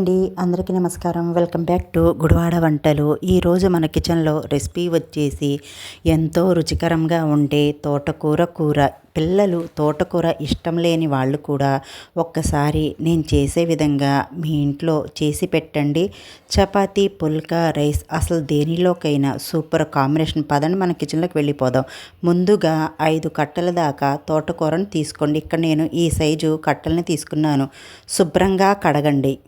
అండి. అందరికీ నమస్కారం. వెల్కమ్ బ్యాక్ టు గుడివాడ వంటలు. ఈరోజు మన కిచెన్లో రెసిపీ వచ్చేసి ఎంతో రుచికరంగా ఉండే తోటకూర కూర. పిల్లలు తోటకూర ఇష్టం లేని వాళ్ళు కూడా ఒక్కసారి నేను చేసే విధంగా మీ ఇంట్లో చేసి పెట్టండి. చపాతీ పుల్కా రైస్ అసలు దేనిలోకైనా సూపర్ కాంబినేషన్. పదండి మన కిచెన్లోకి వెళ్ళిపోదాం. ముందుగా ఐదు కట్టల దాకా తోటకూరను తీసుకోండి. ఇక్కడ నేను ఈ సైజు కట్టలని తీసుకున్నాను. శుభ్రంగా కడగండి.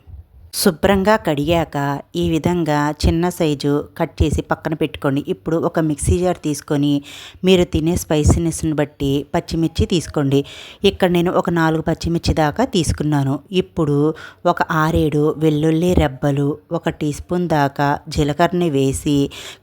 శుభ్రంగా కడిగాక ఈ విధంగా చిన్న సైజు కట్ చేసి పక్కన పెట్టుకోండి. ఇప్పుడు ఒక మిక్సీ జార్ తీసుకొని మీరు తినే స్పైసీనెస్ని బట్టి పచ్చిమిర్చి తీసుకోండి. ఇక్కడ నేను ఒక నాలుగు పచ్చిమిర్చి దాకా తీసుకున్నాను. ఇప్పుడు ఒక ఆరేడు వెల్లుల్లి రెబ్బలు ఒక టీ స్పూన్ దాకా జీలకర్రని వేసి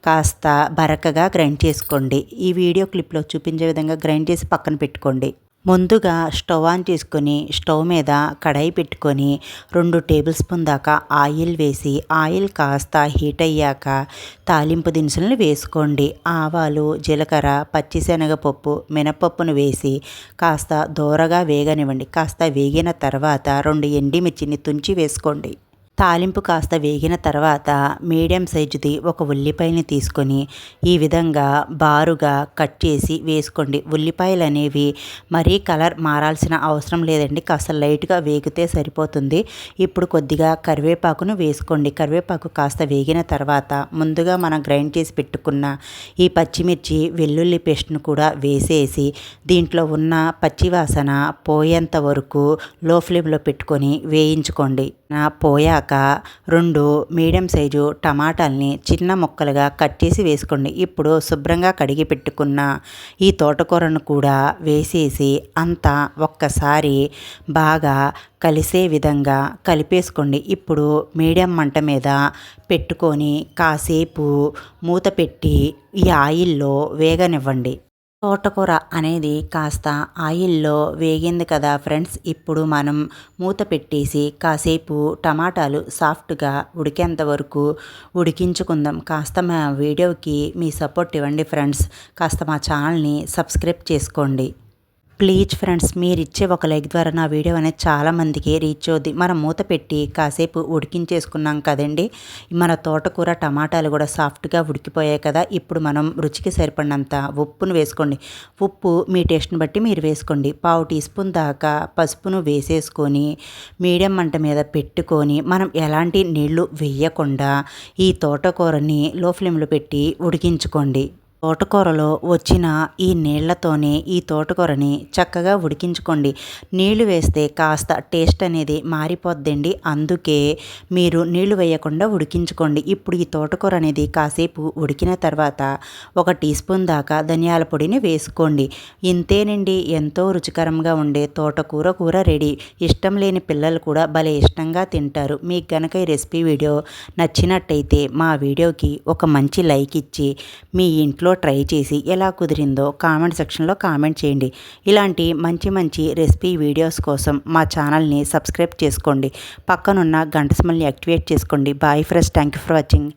కాస్త బరకగా గ్రైండ్ చేసుకోండి. ఈ వీడియో క్లిప్లో చూపించే విధంగా గ్రైండ్ చేసి పక్కన పెట్టుకోండి. ముందుగా స్టవ్ ఆన్ చేసుకొని స్టవ్ మీద కడాయి పెట్టుకొని రెండు టేబుల్ స్పూన్ దాకా ఆయిల్ వేసి ఆయిల్ కాస్త హీట్ అయ్యాక తాలింపు దినుసులను వేసుకోండి. ఆవాలు జీలకర్ర పచ్చిశనగపప్పు మినపప్పును వేసి కాస్త దూరగా వేగనివ్వండి. కాస్త వేగిన తర్వాత రెండు ఎండిమిర్చిని తుంచి వేసుకోండి. తాలింపు కాస్త వేగిన తర్వాత మీడియం సైజుది ఒక ఉల్లిపాయని తీసుకొని ఈ విధంగా బారుగా కట్ చేసి వేసుకోండి. ఉల్లిపాయలు అనేవి మరీ కలర్ మారాల్సిన అవసరం లేదండి. కాస్త లైట్గా వేగితే సరిపోతుంది. ఇప్పుడు కొద్దిగా కరివేపాకును వేసుకోండి. కరివేపాకు కాస్త వేగిన తర్వాత ముందుగా మనం గ్రైండ్ చేసి పెట్టుకున్న ఈ పచ్చిమిర్చి వెల్లుల్లి పేస్ట్ను కూడా వేసేసి దీంట్లో ఉన్న పచ్చివాసన పోయేంత వరకు లో ఫ్లేమ్లో పెట్టుకొని వేయించుకోండి. పోయాక రెండు మీడియం సైజు టమాటాలని చిన్న ముక్కలుగా కట్ చేసి వేసుకోండి. ఇప్పుడు శుభ్రంగా కడిగి పెట్టుకున్న ఈ తోటకూరను కూడా వేసేసి అంతా ఒక్కసారి బాగా కలిసే విధంగా కలిపేసుకోండి. ఇప్పుడు మీడియం మంట మీద పెట్టుకొని కాసేపు మూత పెట్టి ఈ ఆయిల్లో వేగనివ్వండి. తోటకూర అనేది కాస్త ఆయిల్లో వేగింది కదా ఫ్రెండ్స్. ఇప్పుడు మనం మూత పెట్టేసి కాసేపు టమాటాలు సాఫ్ట్గా ఉడికేంత వరకు ఉడికించుకుందాం. కాస్త మా వీడియోకి మీ సపోర్ట్ ఇవ్వండి ఫ్రెండ్స్. కాస్త మా ఛానల్ని సబ్స్క్రైబ్ చేసుకోండి. ప్లీజ్ ఫ్రెండ్స్ మీరు ఇచ్చే ఒక లైక్ ద్వారా నా వీడియో అనేది చాలామందికి రీచ్ అవుద్ది. మనం మూత పెట్టి కాసేపు ఉడికించేసుకున్నాం కదండి. మన తోటకూర టమాటాలు కూడా సాఫ్ట్గా ఉడికిపోయాయి కదా. ఇప్పుడు మనం రుచికి సరిపడినంత ఉప్పును వేసుకోండి. ఉప్పు మీ టేస్ట్ని బట్టి మీరు వేసుకోండి. పావు టీ స్పూన్ దాకా పసుపును వేసేసుకొని మీడియం మంట మీద పెట్టుకొని మనం ఎలాంటి నీళ్ళు వేయకుండా ఈ తోటకూరని లో ఫ్లేమ్లో పెట్టి ఉడికించుకోండి. తోటకూరలో వచ్చిన ఈ నీళ్ళతోనే ఈ తోటకూరని చక్కగా ఉడికించుకోండి. నీళ్ళు వేస్తే కాస్త టేస్ట్ అనేది మారిపోద్దండి. అందుకే మీరు నీళ్ళు వేయకుండా ఉడికించుకోండి. ఇప్పుడు ఈ తోటకూర అనేది కాసేపు ఉడికిన తర్వాత ఒక టీ స్పూన్ దాకా ధనియాల పొడిని వేసుకోండి. ఇంతేనండి ఎంతో రుచికరంగా ఉండే తోటకూర కూర రెడీ. ఇష్టం లేని పిల్లలు కూడా భలే ఇష్టంగా తింటారు. మీకు గనక ఈ రెసిపీ వీడియో నచ్చినట్టయితే మా వీడియోకి ఒక మంచి లైక్ ఇచ్చి మీ ఇంట్లో ఇంట్లో ట్రై చేసి ఎలా కుదిరిందో కామెంట్ సెక్షన్లో కామెంట్ చేయండి. ఇలాంటి మంచి మంచి రెసిపీ వీడియోస్ కోసం మా ఛానల్ని సబ్స్క్రైబ్ చేసుకోండి. పక్కనున్న గంట సమల్ని యాక్టివేట్ చేసుకోండి. Bye friends thank you for watching.